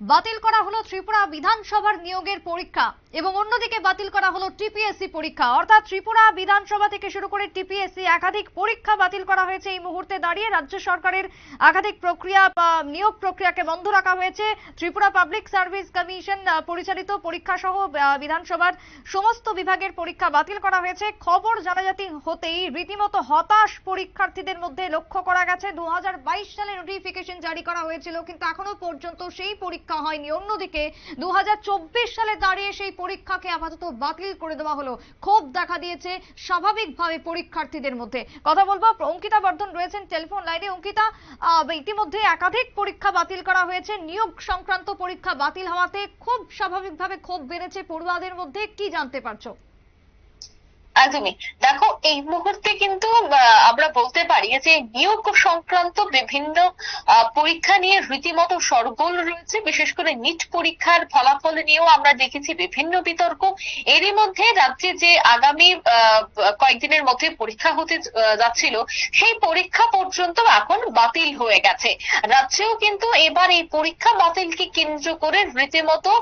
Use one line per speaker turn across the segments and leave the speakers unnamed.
বাতিল করা হলো ত্রিপুরা বিধানসভার নিয়োগের পরীক্ষা এবং অন্যদিকে বাতিল করা হলো টিপিএসসি পরীক্ষা। অর্থাৎ ত্রিপুরা বিধানসভা থেকে শুরু করে টিপিএসসি একাধিক পরীক্ষা বাতিল করা হয়েছে। এই মুহূর্তে দাঁড়িয়ে রাজ্য সরকারের একাধিক প্রক্রিয়া বা নিয়োগ প্রক্রিয়াকে বন্ধ রাখা হয়েছে। ত্রিপুরা পাবলিক সার্ভিস কমিশন পরিচালিত পরীক্ষা সহ বিধানসভার সমস্ত বিভাগের পরীক্ষা বাতিল করা হয়েছে। খবর জানাজাতি হতেই রীতিমতো হতাশ পরীক্ষার্থীদের মধ্যে লক্ষ্য করা গেছে। দু হাজার বাইশ সালে নোটিফিকেশন জারি করা হয়েছিল, কিন্তু এখনও পর্যন্ত সেই পরীক্ষা হয়নি। অন্যদিকে দু সালে দাঁড়িয়ে সেই পরীক্ষাকে আপাতত বাতিল করে দেওয়া হলো। ক্ষোভ দেখা দিয়েছে স্বাভাবিকভাবে পরীক্ষার্থীদের মধ্যে। কথা বলব, অঙ্কিতা বর্ধন রয়েছেন টেলিফোন লাইনে। অঙ্কিতা ইতিমধ্যে একাধিক পরীক্ষা বাতিল করা হয়েছে। নিয়োগ সংক্রান্ত পরীক্ষা বাতিল হওয়াতে খুব স্বাভাবিকভাবে ক্ষোভ বেড়েছে। পড়ুয়াদের মধ্যে কি জানতে পারছ?
একদমই। দেখো, এই মুহূর্তে কিন্তু আমরা বলতে পারি যে নিয়োগ সংক্রান্ত বিভিন্ন পরীক্ষা নিয়ে রীতিমতো সরগোল রয়েছে। বিশেষ করে নিট পরীক্ষার ফলাফল নিয়েও আমরা দেখেছি বিভিন্ন বিতর্ক। এরই মধ্যে রাজ্যে যে আগামী কয়েকদিনের মধ্যে পরীক্ষা হতে যাচ্ছিল, সেই পরীক্ষা পর্যন্ত এখন বাতিল হয়ে গেছে। রাজ্যেও কিন্তু এবার এই পরীক্ষা বাতিলকে কেন্দ্র করে রীতিমতো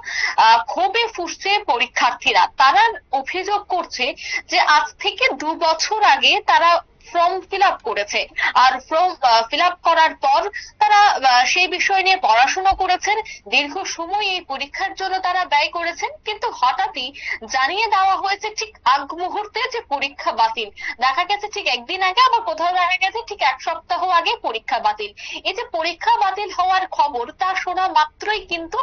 ক্ষোভে ফুসছে পরীক্ষার্থীরা। তারা অভিযোগ করছে যে আজ থেকে দু বছর আগে তারা ফর্ম ফিল আপ করেছে। আর ফর্ম ফিল আপ করার পর তারা সেই বিষয় নিয়ে পড়াশোনা করেছেন। দীর্ঘ সময় এই পরীক্ষার জন্য তারা ব্যয় করেছেন। কিন্তু হঠাৎই জানিয়ে দেওয়া হয়েছে ঠিক আগ মুহূর্তে যে পরীক্ষা বাতিল। দেখা গেছে ঠিক একদিন আগে, আবার কোথাও দেখা গেছে ঠিক এক সপ্তাহ আগে পরীক্ষা বাতিল। এই যে পরীক্ষা বাতিল হওয়ার খবর, তা শোনা মাত্রই কিন্তু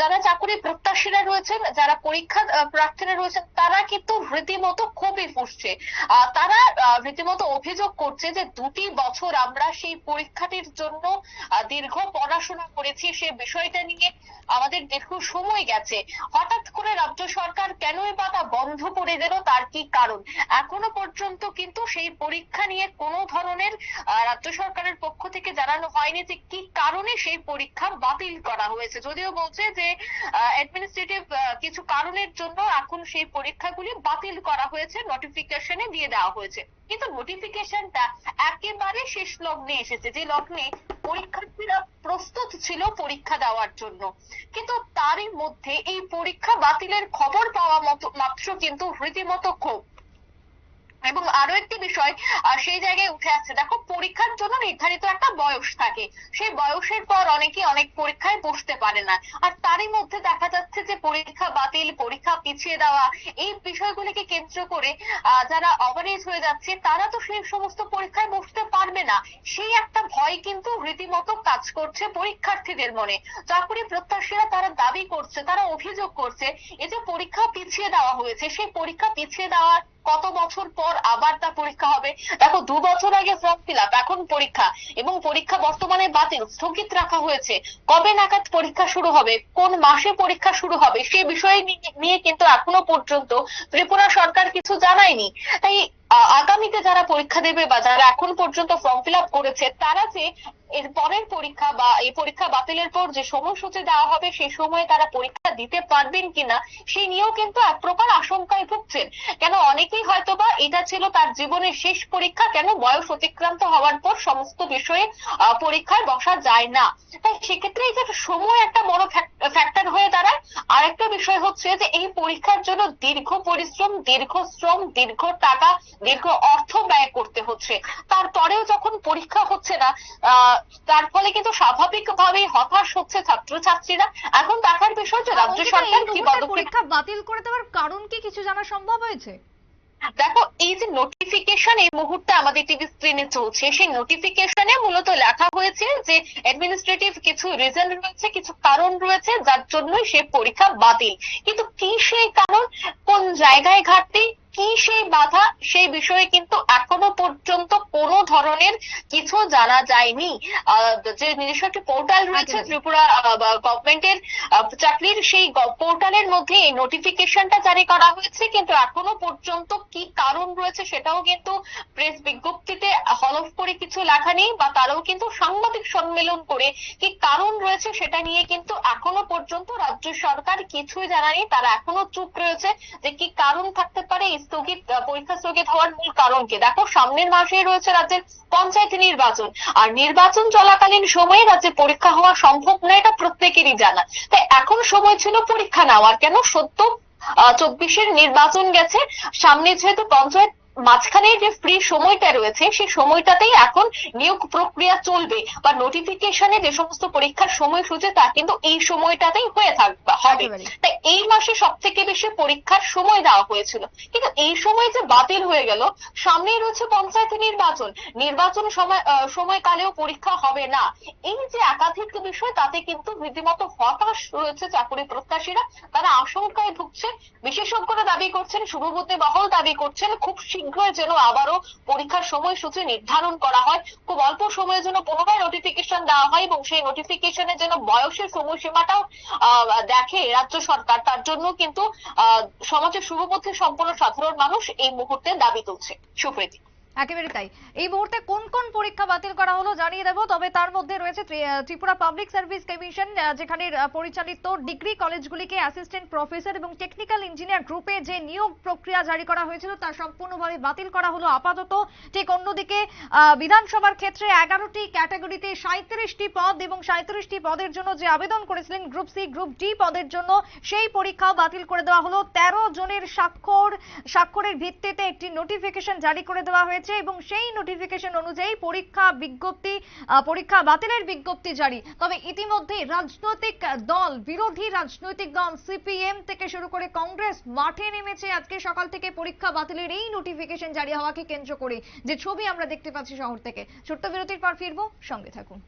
যারা চাকরি প্রত্যাশীরা রয়েছেন, যারা পরীক্ষা প্রার্থীরা রয়েছেন, তারা কিন্তু রীতিমতো ক্ষোভে ফুসছে। তারা রীতিমতো অভিযোগ করছে যে দুটি বছর আমরা সেই পরীক্ষাটির জন্য দীর্ঘ পড়াশোনা করেছি, সে বিষয়টা নিয়ে আমাদের দীর্ঘ সময় গেছে। হঠাৎ করে রাজ্য সরকার কেনই বা তা বন্ধ করে দিল, তার কি কারণ? এখনও পর্যন্ত কিন্তু সেই পরীক্ষা নিয়ে কোনো ধরনের রাজ্য সরকারের পক্ষ থেকে জানানো হয়নি যে কি কারণে সেই পরীক্ষা বাতিল করা হয়েছে। যদিও বলছে যে অ্যাডমিনিস্ট্রেটিভ কিছু কারণের জন্য এখন সেই পরীক্ষাগুলি বাতিল করা হয়েছে নোটিফিকেশনে দিয়ে দেওয়া হয়েছে। কিন্তু নোটিফিকেশনটা একেবারে শেষ লগ্নে এসেছে। যে লগ্নে পরীক্ষার্থীরা প্রস্তুত ছিল পরীক্ষা দেওয়ার জন্য। কিন্তু তারই মধ্যে এই পরীক্ষা বাতিলের খবর পাওয়া মতো মাত্র কিন্তু রীতিমতো ক্ষোভ এবং আরও একটি বিষয় সেই জায়গায় উঠে আসছে। দেখো, পরীক্ষার জন্য নির্ধারিত একটা বয়স থাকে। সেই বয়সের পর অনেকে অনেক পরীক্ষায় বসতে পারে না। আর তারই মধ্যে দেখা যাচ্ছে যে পরীক্ষা বাতিল, পরীক্ষা পিছিয়ে দেওয়া, এই বিষয়গুলিকে কেন্দ্র করে যারা অবরেজ হয়ে যাচ্ছে, তারা তো সেই সমস্ত পরীক্ষায় বসতে পারবে না। সেই একটা ভয় কিন্তু রীতিমতো কাজ করছে পরীক্ষার্থীদের মনে। চাকরি প্রত্যাশীরা তারা দাবি করছে, তারা অভিযোগ করছে, এই যে পরীক্ষা পিছিয়ে দেওয়া হয়েছে, সেই পরীক্ষা পিছিয়ে দেওয়ার কত বছর পর আবার তা পরীক্ষা হবে? দেখো, দু বছর আগে ফর্ম ফিল আপ এখন পরীক্ষা। এবং পরীক্ষা বর্তমানে বাতিল, স্থগিত রাখা হয়েছে। কবে নাগাদ পরীক্ষা শুরু হবে? কোন মাসে পরীক্ষা শুরু হবে? সে বিষয়ে নিয়ে কিন্তু এখনও পর্যন্ত ত্রিপুরা সরকার কিছু জানায়নি। তাই আগামীতে যারা পরীক্ষা দেবে বা যারা এখন পর্যন্ত ফর্ম ফিল আপ করেছে, তারা যে এর পরের পরীক্ষা বা এই পরীক্ষা বাতিলের পর যে সময়সূচি দেওয়া হবে সেই সময়ে তারা পরীক্ষা দিতে পারবেন কিনা সেই নিয়েও কিন্তু এক প্রকার আশঙ্কায় ভুগছেন। কেন অনেকেই হয়তোবা এটা ছিল তার জীবনের শেষ পরীক্ষা, কেন বয়স অতিক্রান্ত হওয়ার পর সমস্ত বিষয়ে পরীক্ষায় বসা যায় না। তাই সেক্ষেত্রে এই যে সময় একটা বড় ফ্যাক্টর হয়ে দাঁড়ায়। আরেকটা বিষয় হচ্ছে যে এই পরীক্ষার জন্য দীর্ঘ পরিশ্রম, দীর্ঘ শ্রম, দীর্ঘ টাকা দীর্ঘ অর্থ ব্যয় করতে হচ্ছে। তারপরেও যখন পরীক্ষা হচ্ছে না তার ফলে কিন্তু স্বাভাবিকভাবেই হতাশ হচ্ছে ছাত্রছাত্রীরা। এখন দেখার বিষয় যে রাজ্য সরকার কি
পরীক্ষা বাতিল করে দেওয়ার কারণ কি কিছু জানা সম্ভব হয়েছে?
দেখো এই যে নোটিফিকেশন এই মুহূর্তে আমাদের টিভি স্ক্রিনে চলছে। সেই নোটিফিকেশনে মূলত লেখা হয়েছে যে অ্যাডমিনিস্ট্রেটিভ কিছু রিজন রয়েছে কিছু কারণ রয়েছে যার জন্যই সে পরীক্ষা বাতিল। কিন্তু কি সেই কারণ? কোন জায়গায় ঘাটতি? কি সেই বাধা? সেই বিষয়ে কিন্তু এখনও পর্যন্ত কোনো ধরনের কিছু জানা যায়নি। যে নিজস্ব একটি পোর্টাল রয়েছে ত্রিপুরা গভর্নমেন্টের চাকরির সেই পোর্টালের মধ্যে এই নোটিফিকেশনটা জারি করা হয়েছে কিন্তু এখনও পর্যন্ত কি কারণ রয়েছে সেটাও কিন্তু প্রেস বিজ্ঞপ্তিতে হলফ করে কিছু লেখা নেই বা তারাও কিন্তু সাংবাদিক সম্মেলন করে কি কারণ রয়েছে সেটা নিয়ে কিন্তু এখনও পর্যন্ত রাজ্য সরকার কিছুই জানায়নি। তারা এখনও চুপ রয়েছে যে কি কারণ থাকতে পারে এই স্থগিত পরীক্ষা স্থগিত হওয়ার মূল কারণ কি দেখো, সামনের মাসেই রয়েছে রাজ্যের পঞ্চায়েত নির্বাচন। আর নির্বাচন চলাকালীন সময়ে রাজ্যে পরীক্ষা হওয়া সম্ভব না এটা প্রত্যেকেরই জানা। তাই এখন সময় ছিল পরীক্ষা নেওয়ার। কেন? সত্য চব্বিশের নির্বাচন গেছে। সামনে যেহেতু পঞ্চায়েত মাঝখানে যে ফ্রি সময়টা রয়েছে সেই সময়টাতেই এখন নিয়োগ প্রক্রিয়া চলবে বা নোটিফিকেশনে যে সমস্ত পরীক্ষার সময়সূচি তা কিন্তু এই সময়টাতেই হয়ে থাকবে হবে। তাই এই মাসে সব থেকে বেশি পরীক্ষার সময় দেওয়া হয়েছিল। কিন্তু এই সময় যে বাতিল হয়ে গেল সামনেই রয়েছে পঞ্চায়েত নির্বাচন। নির্বাচন সময় সময়কালেও পরীক্ষা হবে না। এই যে একাধিক বিষয় তাতে কিন্তু রীতিমতো হতাশ রয়েছে চাকরি প্রত্যাশীরা। তারা আশঙ্কায় ভুগছে। বিশেষজ্ঞরা দাবি করছেন শুভবতী বহল দাবি করছেন খুব শীঘ্রই যেন আবারও পরীক্ষার সময়সূচি নির্ধারণ করা হয়। খুব অল্প সময়ের জন্য পুনরায় নোটিফিকেশন দেওয়া হয় এবং সেই নোটিফিকেশনের জন্য বয়সের সময়সীমাটাও দেখে রাজ্য সরকার। তার জন্য কিন্তু সমাজের শুভপথে সম্পূর্ণ সাধারণ মানুষ এই মুহূর্তে দাবি তুলছে। সুপ্রীতি।
একেবারে তাই। এই মুহূর্তে কোন কোন পরীক্ষা বাতিল করা হলো জানিয়ে দেবো, তবে তার মধ্যে রয়েছে ত্রিপুরা পাবলিক সার্ভিস কমিশন যেখানে পরিচালিত ডিগ্রি কলেজগুলিকে অ্যাসিস্ট্যান্ট প্রফেসর এবং টেকনিক্যাল ইঞ্জিনিয়ার গ্রুপে যে নিয়োগ প্রক্রিয়া জারি করা হয়েছিল, তা সম্পূর্ণভাবে বাতিল করা হলো। আপাতত ঠিক অন্যদিকে বিধানসভার ক্ষেত্রে এগারোটি ক্যাটাগরিতে সাঁত্রিশটি পদ এবং সাঁত্রিশটি পদের জন্য যে আবেদন করেছিলেন গ্রুপ সি, গ্রুপ ডি পদের জন্য সেই পরীক্ষাও বাতিল করে দেওয়া হলো। তেরো জনের স্বাক্ষর, স্বাক্ষরের ভিত্তিতে একটি নোটিফিকেশন জারি করে দেওয়া হয়েছে। এবং সেই নোটিফিকেশন অনুযায়ী পরীক্ষা বিজ্ঞপ্তি পরীক্ষা বাতিলের বিজ্ঞপ্তি জারি। তবে ইতিমধ্যে রাজনৈতিক দল, বিরোধী রাজনৈতিক দল সিপিএম থেকে শুরু করে কংগ্রেস মাঠে নেমেছে আজকে সকাল থেকে পরীক্ষা বাতিলের এই নোটিফিকেশন জারি হওয়াকে কেন্দ্র করে। যে ছবি আমরা দেখতে পাচ্ছি শহর থেকে। ছোট্ট বিরতির পর ফিরবো, সঙ্গে থাকুন।